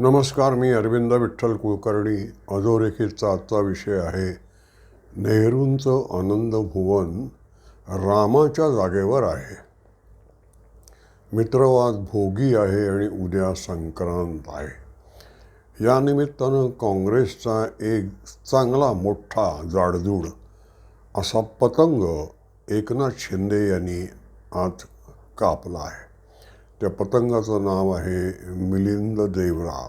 नमस्कार मी अरविंद विठ्ठल कुलकर्णी. अधोरेखितचा आजचा विषय आहे नेहरूंचं आनंद भुवन रामाच्या जागेवर आहे. मित्रवाद भोगी आहे आणि उद्या संक्रांत आहे. या निमित्तानं काँग्रेसचा एक चांगला मोठा जाडजूड असा पतंग एकनाथ शिंदे यांनी आज कापला आहे. त्या पतंगाचं नाव आहे मिलिंद देवरा.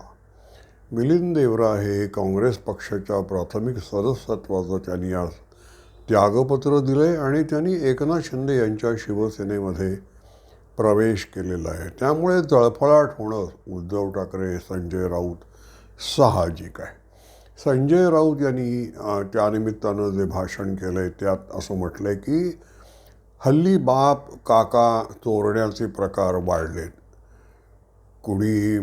मिलिंद देवरा हे काँग्रेस पक्षाच्या प्राथमिक सदस्यत्वाचं त्यांनी आज त्यागपत्र दिलं आहे आणि त्यांनी एकनाथ शिंदे यांच्या शिवसेनेमध्ये प्रवेश केलेला आहे. त्यामुळे जळफळाट होणं उद्धव ठाकरे संजय राऊत साहजिक आहे. संजय राऊत यांनी त्यानिमित्तानं जे भाषण केलं आहे त्यात असं म्हटलं आहे की हल्ली बाप काका चोरण्याचे प्रकार वाढलेत. कुणी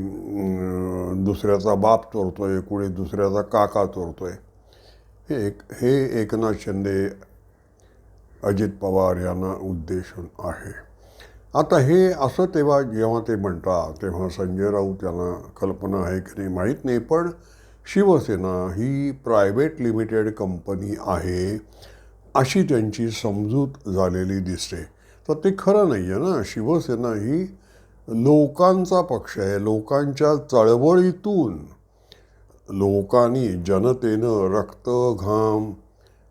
दुसऱ्याचा बाप चोरतोय कुणी दुसऱ्याचा काका चोरतोय हे एक हे एकनाथ शिंदे अजित पवार यांना उद्देशून आहे. आता हे असं तेव्हा जेव्हा ते म्हणतात तेव्हा संजय राऊत यांना कल्पना आहे की नाही माहीत नाही पण शिवसेना ही प्रायव्हेट लिमिटेड कंपनी आहे. अशी त्यांची समजूत झालेली दिसते. तर ते खरं नाही आहे ना. शिवसेना ही लोकांचा पक्ष आहे. लोकांच्या चळवळीतून लोकांनी जनतेनं रक्त घाम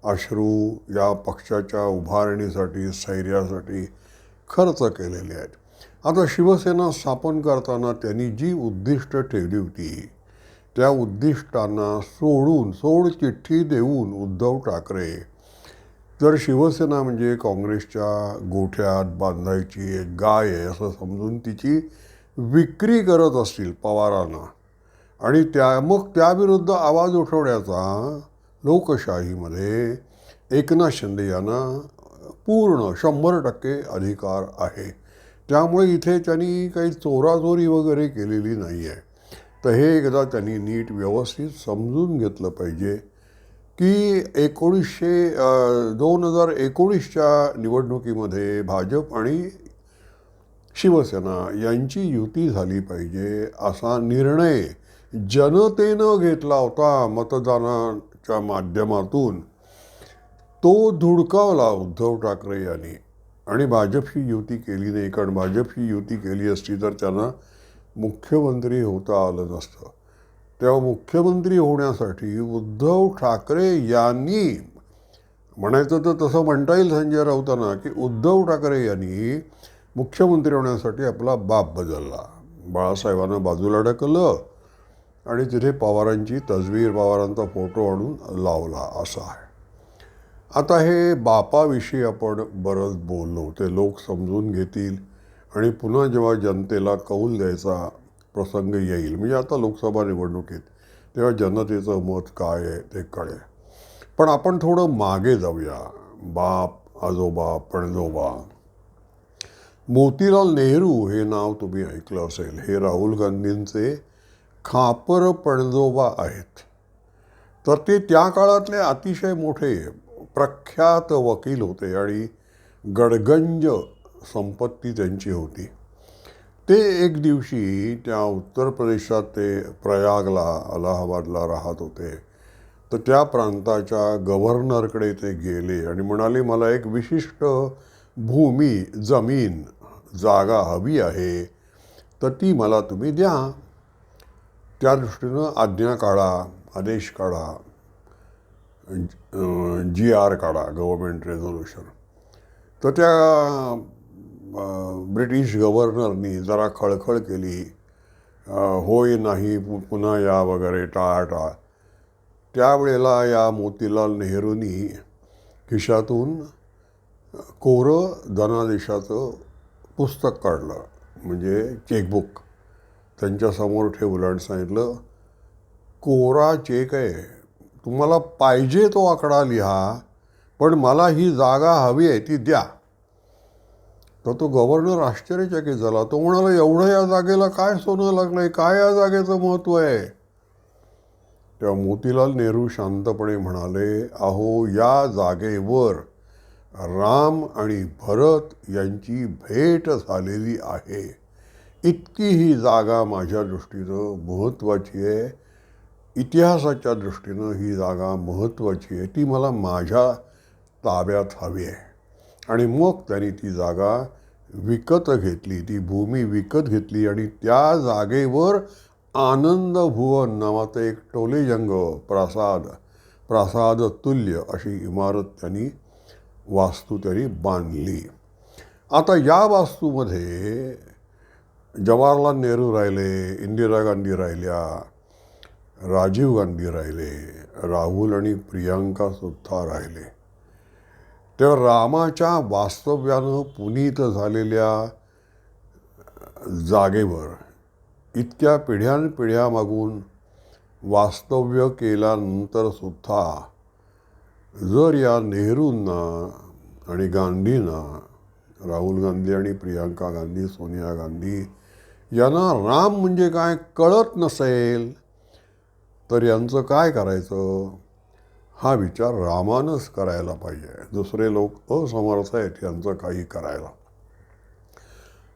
अश्रू या पक्षाच्या उभारणीसाठी स्थैर्यासाठी खर्च केलेले आहेत. आता शिवसेना स्थापन करताना त्यांनी जी उद्दिष्ट ठेवली होती त्या उद्दिष्टांना सोडून सोड चिठ्ठी देऊन उद्धव ठाकरे जर शिवसेना म्हणजे काँग्रेसच्या गोठ्यात बांधायची एक गाय आहे असं समजून तिची विक्री करत असतील पवारांना आणि त्या मग त्याविरुद्ध आवाज उठवण्याचा लोकशाहीमध्ये एकनाथ शिंदे यांना पूर्ण शंभर टक्के अधिकार आहे. त्यामुळे इथे त्यांनी काही चोराचोरी वगैरे केलेली नाही आहे तर हे एकदा त्यांनी नीट व्यवस्थित समजून घेतलं पाहिजे. की एकोणीसशे दोन हजार एकोणीसच्या निवडणुकीमध्ये भाजप आणि शिवसेना यांची युती झाली पाहिजे असा निर्णय जनतेनं घेतला होता मतदानाच्या माध्यमातून. तो धुडकावला उद्धव ठाकरे यांनी. आणि भाजपशी युती केली नाही कारण भाजपशी युती केली असती तर त्यांना मुख्यमंत्री होता आलं नसतं. तेव्हा मुख्यमंत्री होण्यासाठी उद्धव ठाकरे यांनी म्हणायचं तर तसं म्हणता येईल संजय राऊतांना की उद्धव ठाकरे यांनी मुख्यमंत्री होण्यासाठी आपला बाप बदलला. बाळासाहेबांना बाजूला ढकललं आणि तिथे पवारांची तजवीर पवारांचा फोटो आणून लावला. असा आहे. आता हे बापाविषयी आपण बरंच बोललो. ते लोक समजून घेतील आणि पुन्हा जेव्हा जनतेला कौल द्यायचा प्रसंग येईल. म्हणजे आता लोकसभा निवडणुकीत तेव्हा जनतेचं मत काय आहे ते कळेल. पण आपण थोडं मागे जाऊया. बाप आजोबा पणजोबा. मोतीलाल नेहरू हे नाव तुम्ही ऐकलं असेल. हे राहुल गांधींचे खापर पणजोबा आहेत. तर ते त्या काळातले अतिशय मोठे प्रख्यात वकील होते आणि गडगंज संपत्ती त्यांची होती. ते एक दिवशी त्या उत्तर प्रदेशात ते प्रयागला अलाहाबादला राहत होते. तर त्या प्रांताच्या गव्हर्नरकडे ते गेले आणि म्हणाले मला एक विशिष्ट भूमी जमीन जागा हवी आहे तर ती मला तुम्ही द्या. त्या दृष्टीनं आज्ञा काढा आदेश काढा जी आर काढा गव्हर्मेंट रेझोल्युशन. तर त्या ब्रिटिश गव्हर्नरनी जरा खळखळ केली. होय नाही पु- पुन्हा या वगैरे टाळाटाळ. त्यावेळेला या मोतीलाल नेहरूंनी खिशातून कोरं धनादेशाचं पुस्तक काढलं. म्हणजे चेकबुक त्यांच्यासमोर ठेवलं आणि सांगितलं कोरा चेक आहे. तुम्हाला पाहिजे तो आकडा लिहा पण मला ही जागा हवी आहे ती द्या. तर तो गव्हर्नर आश्चर्यचकित झाला. तो म्हणाला एवढं या जागेला काय सोनं लागलंय? काय या जागेचं महत्त्व आहे? तेव्हा मोतीलाल नेहरू शांतपणे म्हणाले अहो या जागेवर राम आणि भरत यांची भेट झालेली आहे. इतकी ही जागा माझ्या दृष्टीनं महत्त्वाची आहे. इतिहासाच्या दृष्टीनं ही जागा महत्त्वाची आहे. ती मला माझ्या ताब्यात हवी आहे. आणि मग त्यांनी ती जागा विकत घेतली ती भूमी विकत घेतली आणि त्या जागेवर आनंद भुवन नावाचं एक टोलेजंग प्रासाद प्रासाद तुल्य अशी इमारत त्यांनी वास्तू त्यांनी बांधली. आता या वास्तूमध्ये जवाहरलाल नेहरू राहिले इंदिरा गांधी राहिल्या राजीव गांधी राहिले राहुल आणि प्रियांकासुद्धा राहिले. तेव्हा रामाच्या वास्तव्यानं पुनीत झालेल्या जागेवर इतक्या पिढ्यानपिढ्या मागून वास्तव्य केल्यानंतर सुद्धा जर या नेहरूंना आणि गांधींना राहुल गांधी आणि प्रियांका गांधी सोनिया गांधी यांना राम म्हणजे काय कळत नसेल तर यांचं काय करायचं? हा विचार रामानंच करायला पाहिजे. दुसरे लोक असमर्थ आहेत यांचं काही करायला.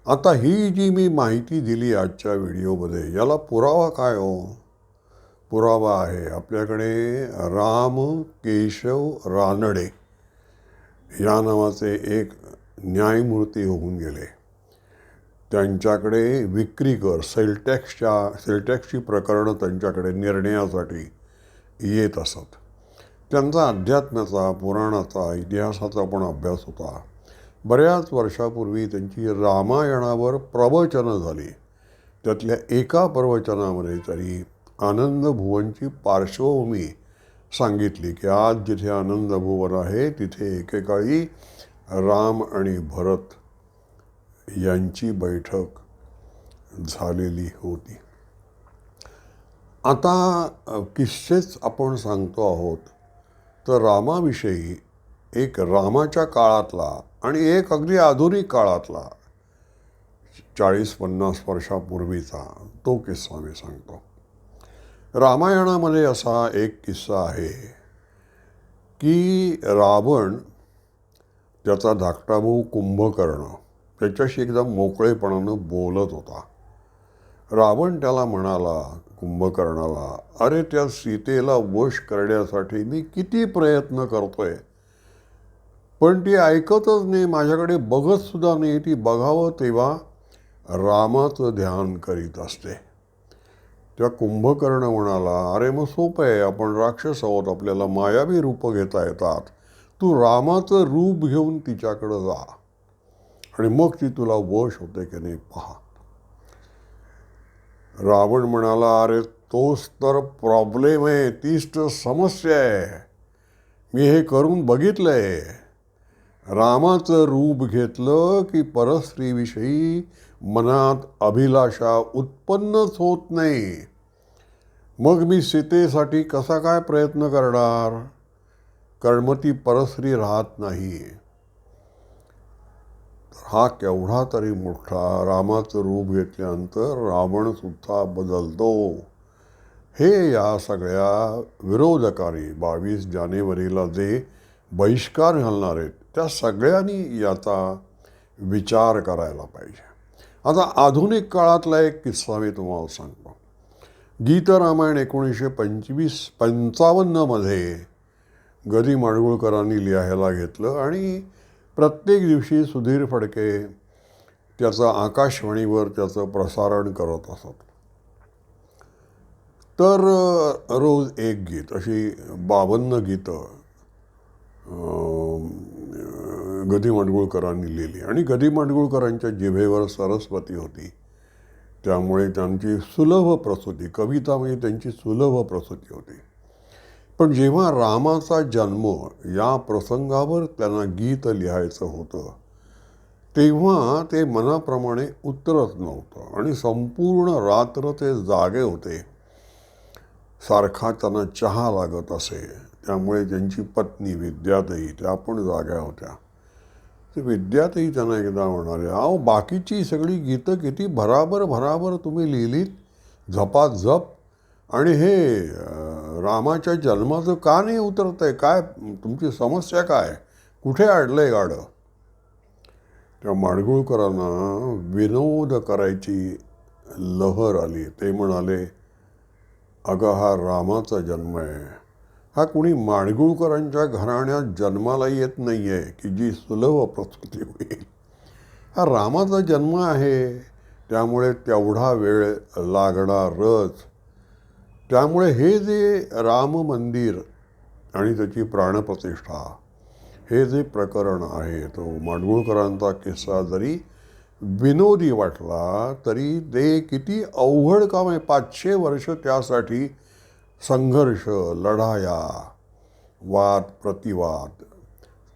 आता ही जी मी माहिती दिली आजच्या व्हिडिओमध्ये याला पुरावा काय हो? पुरावा आहे आपल्याकडे राम केशव रानडे या नावाचे एक न्यायमूर्ती होऊन गेले. त्यांच्याकडे विक्री कर सेलटॅक्सच्या सेलटॅक्सची प्रकरणं त्यांच्याकडे निर्णयासाठी येत असत. त्यांचा अध्यात्माचा पुराणाचा इतिहासाचा पण अभ्यास होता. बऱ्याच वर्षापूर्वी त्यांची रामायणावर प्रवचनं झाली. त्यातल्या एका प्रवचनामध्ये तरी आनंद भुवनची पार्श्वभूमी सांगितली की आज जिथे आनंदभुवन आहे तिथे एकेकाळी राम आणि भरत यांची बैठक झालेली होती. आता किस्सेच आपण सांगतो आहोत. तर रामाविषयी एक रामाच्या काळातला आणि एक अगदी आधुनिक काळातला चाळीस पन्नास वर्षापूर्वीचा तो किस्सा मी सांगतो. रामायणामध्ये असा एक किस्सा आहे की रावण त्याचा धाकटा भाऊ कुंभकर्ण त्याच्याशी एकदम मोकळेपणानं बोलत होता. रावण त्याला म्हणाला कुंभकर्णाला अरे त्या सीतेला वश करण्यासाठी मी किती प्रयत्न करतोय. पण ती ऐकतच नाही माझ्याकडे बघतसुद्धा नाही. ती बघावं तेव्हा रामाचं ध्यान करीत असते. त्या कुंभकर्ण म्हणाला अरे मग सोपं आहे. आपण राक्षस आहोत. आपल्याला मायावी रूपं घेता येतात. तू रामाचं रूप घेऊन तिच्याकडं जा. आणि मग ती तुला वश होते की नाही पहा. रावण म्हणाला अरे तोच तर प्रॉब्लेम आहे तीच तर समस्या आहे. मी हे करून बघितलं आहे रामाचं रूप घेतलं की परस्त्रीविषयी मनात अभिलाषा उत्पन्नच होत नाही. मग मी सीतेसाठी कसा काय प्रयत्न करणार? कारण मग ती परस्त्री राहत नाही. हा केवढा तरी मोठा रामाचं रूप घेतल्यानंतर रावणसुद्धा बदलतो. हे या सगळ्या विरोधकारी बावीस जानेवारीला जे बहिष्कार घालणार आहेत त्या सगळ्यांनी याचा विचार करायला पाहिजे. आता आधुनिक काळातला एक किस्सा मी तुम्हाला सांगतो. गीतरामायण एकोणीसशे पंचवीस पंचावन्नमध्ये गदी माडगुळकरांनी लिहायला घेतलं आणि प्रत्येक दिवशी सुधीर फडके त्याचं आकाशवाणीवर त्याचं प्रसारण करत असत. तर रोज एक गीत अशी बावन्न गीतं गदी माडगुळकरांनी लिहिली. आणि गदी माडगुळकरांच्या जिभेवर सरस्वती होती. त्यामुळे त्यांची सुलभ प्रसूती कविता म्हणजे त्यांची सुलभ प्रसूती होती. पण जेव्हा रामाचा जन्म या प्रसंगावर त्यांना गीत लिहायचं होतं तेव्हा ते मनाप्रमाणे उतरत नव्हतं आणि संपूर्ण रात्र ते जागे होते. सारखा त्यांना चहा लागत असे त्यामुळे त्यांची पत्नी विद्यातही त्या पण जाग्या होत्या. ते विद्यातही त्यांना एकदा म्हणाले अहो बाकीची सगळी गीतं किती भराभर भराभर तुम्ही लिहिलीत? झपाझप आणि हे रामाच्या जन्माचं का नाही उतरत आहे काय तुमची समस्या काय? कुठे अडलं आहे गाडं त्या माडगुळकरांना विनोद करायची लहर आली. ते म्हणाले अगं हा रामाचा जन्म आहे. हा कुणी माडगुळकरांच्या घराण्यात जन्माला येत नाही आहे की जी सुलभ प्रसूती होईल. हा रामाचा जन्म आहे. त्यामुळे तेवढा वेळ लागणारच. त्यामुळे हे जे राम मंदिर आणि त्याची प्राणप्रतिष्ठा हे जे प्रकरण आहे तो माडगुळकरांचा किस्सा जरी विनोदी वाटला तरी ते किती अवघड काम आहे. पाचशे वर्ष त्यासाठी संघर्ष लढाया वाद प्रतिवाद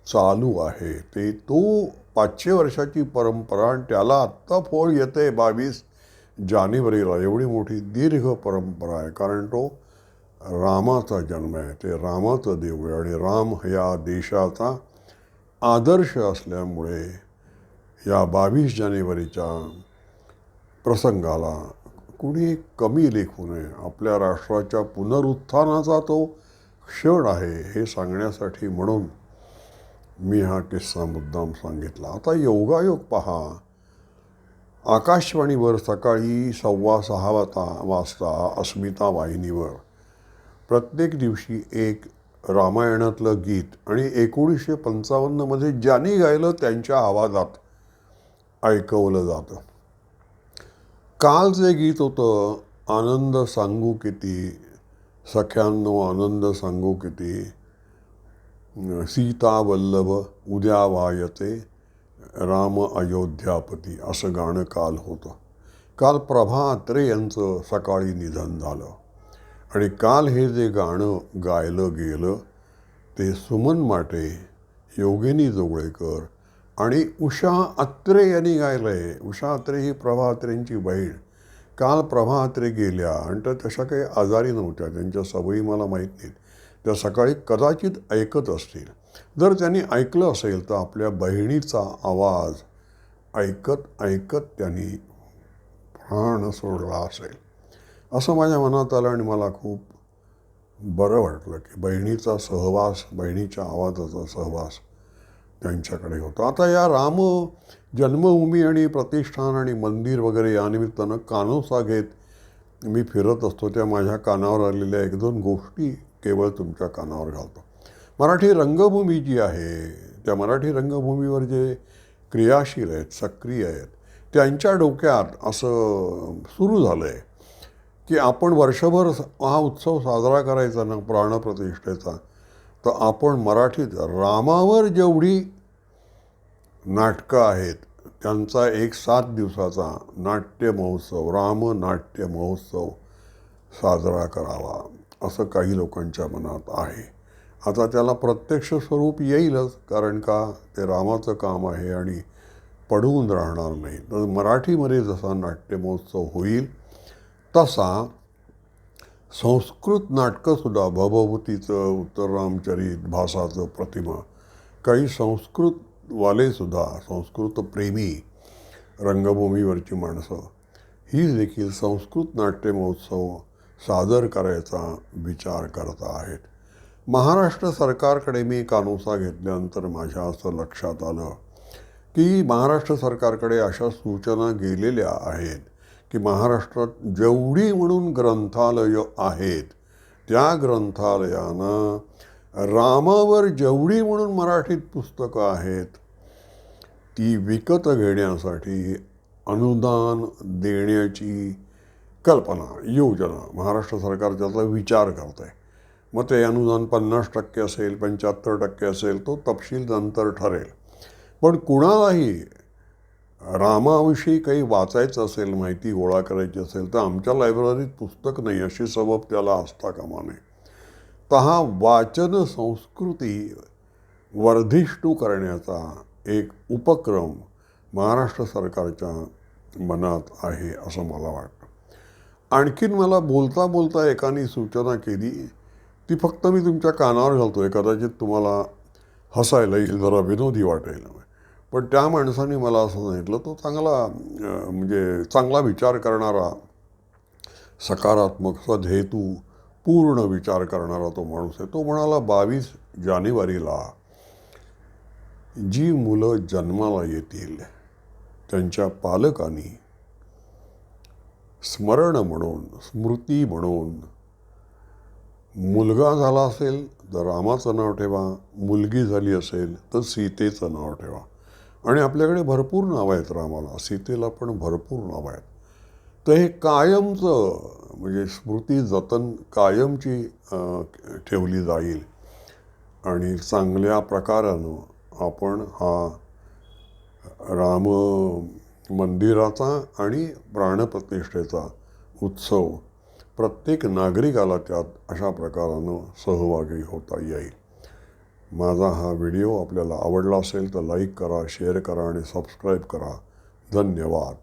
चालू आहे. ते तो पाचशे वर्षाची परंपरा आणि त्याला आत्ता फोड येते बावीस जानेवारीला एवढी मोठी दीर्घ परंपरा आहे. कारण तो रामाचा जन्म आहे. ते रामाचं देऊळ आहे आणि राम या देशाचा आदर्श असल्यामुळे या बावीस जानेवारीच्या प्रसंगाला कुणी कमी लेखू नये. आपल्या राष्ट्राच्या पुनरुत्थानाचा तो क्षण आहे हे सांगण्यासाठी म्हणून मी हा किस्सा मुद्दाम सांगितला. आता योगायोग पहा. आकाशवाणीवर सकाळी सव्वा सहा वाजता वाजता अस्मिता वाहिनीवर. प्रत्येक दिवशी एक रामायणातलं गीत आणि एकोणीसशे पंचावन्नमध्ये ज्यांनी गायलं त्यांच्या आवाजात ऐकवलं जातं. काल जे गीत होतं आनंद सांगू किती सख्यांनो आनंद सांगू किती सीता वल्लभ उद्या वायते राम अयोध्यापती असं गाणं काल होतं. काल प्रभा अत्रे यांचं सकाळी निधन झालं. आणि काल हे जे गाणं गायलं गेलं ते सुमन माटे योगिनी जोगळेकर आणि उषा अत्रे यांनी गायलं आहे उषा अत्रे ही प्रभा अत्रेंची बहीण. काल प्रभा अत्रे गेल्या आणि त्या तशा काही आजारी नव्हत्या. त्यांच्या सवयी मला माहीत नाहीत. त्या सकाळी कदाचित ऐकत असतील. जर त्यांनी ऐकलं असेल तर आपल्या बहिणीचा आवाज ऐकत ऐकत त्यांनी प्राण सोडला असेल. असं माझ्या मनात आलं आणि मला खूप बरं वाटलं की बहिणीचा सहवास बहिणीच्या आवाजाचा सहवास त्यांच्याकडे होता. आता या राम जन्मभूमी आणि प्रतिष्ठान आणि मंदिर वगैरे या निमित्तानं कानोसा घेत मी फिरत असतो. त्या माझ्या कानावर आलेल्या एक दोन गोष्टी केवळ तुमच्या कानावर घालतो. मराठी रंगभूमी जी आहे त्या मराठी रंगभूमीवर जे क्रियाशील आहेत सक्रिय आहेत त्यांच्या डोक्यात असं सुरू झालं आहे की आपण वर्षभर हा उत्सव साजरा करायचा ना प्राणप्रतिष्ठेचा तर आपण मराठीत रामावर जेवढी नाटकं आहेत त्यांचा एक सात दिवसाचा नाट्य महोत्सव राम नाट्य महोत्सव साजरा करावा असं काही लोकांच्या मनात आहे. आता त्याला प्रत्यक्ष स्वरूप येईलच कारण का? ते रामाचं काम आहे आणि पडवून राहणार नाही. तर मराठीमध्ये जसा नाट्यमहोत्सव होईल तसा संस्कृत नाटकंसुद्धा भवभूतीचं उत्तर रामचरित भासाचं प्रतिमा काही संस्कृतवालेसुद्धा संस्कृतप्रेमी रंगभूमीवरची माणसं ही देखील संस्कृत नाट्य महोत्सव सादर करायचा विचार करत आहेत. महाराष्ट्र सरकारकडे मी कानोसा घेतल्यानंतर माझ्या असं लक्षात आलं की महाराष्ट्र सरकारकडे अशा सूचना गेलेल्या आहेत की महाराष्ट्रात जेवढी म्हणून ग्रंथालयं आहेत त्या ग्रंथालयानं रामावर जेवढी म्हणून मराठीत पुस्तकं आहेत ती विकत घेण्यासाठी अनुदान देण्याची कल्पना योजना महाराष्ट्र सरकार त्याचा विचार करत आहे मग ते अनुदान पन्नास टक्के असेल पंच्याहत्तर टक्के असेल तो तपशील नंतर ठरेल. पण कुणालाही रामाविषयी काही वाचायचं असेल माहिती गोळा करायची असेल तर आमच्या लायब्ररीत पुस्तक नाही अशी सबब त्याला असता कामा नये तर हा वाचन संस्कृती वर्धिष्ठू करण्याचा एक उपक्रम महाराष्ट्र सरकारच्या मनात आहे असं मला वाटतं. आणखीन मला बोलता बोलता एकाने सूचना केली ती फक्त मी तुमच्या कानावर घालतो आहे कदाचित तुम्हाला हसायला येईल जरा विनोदी वाटेल. पण त्या माणसाने मला असं सांगितलं तो चांगला म्हणजे चांगला विचार करणारा सकारात्मक सदहेतू पूर्ण विचार करणारा तो माणूस आहे. तो म्हणाला बावीस जानेवारीला जी मुलं जन्माला येतील त्यांच्या पालकांनी स्मरण म्हणून स्मृती म्हणून मुलगा झाला असेल तर रामाचं नाव ठेवा मुलगी झाली असेल तर सीतेचं नाव ठेवा. आणि आपल्याकडे भरपूर नावं आहेत रामाला. सीतेला पण भरपूर नावं आहेत. तर हे कायमचं म्हणजे स्मृती जतन कायमची ठेवली जाईल. आणि चांगल्या प्रकारानं आपण हा राम मंदिराचा आणि प्राणप्रतिष्ठेचा उत्सव प्रत्येक नागरिकाला त्यात अशा प्रकारानं सहभागी होता येईल. माझा हा व्हिडिओ आपल्याला आवडला असेल तर लाईक करा शेअर करा आणि सबस्क्राईब करा. धन्यवाद.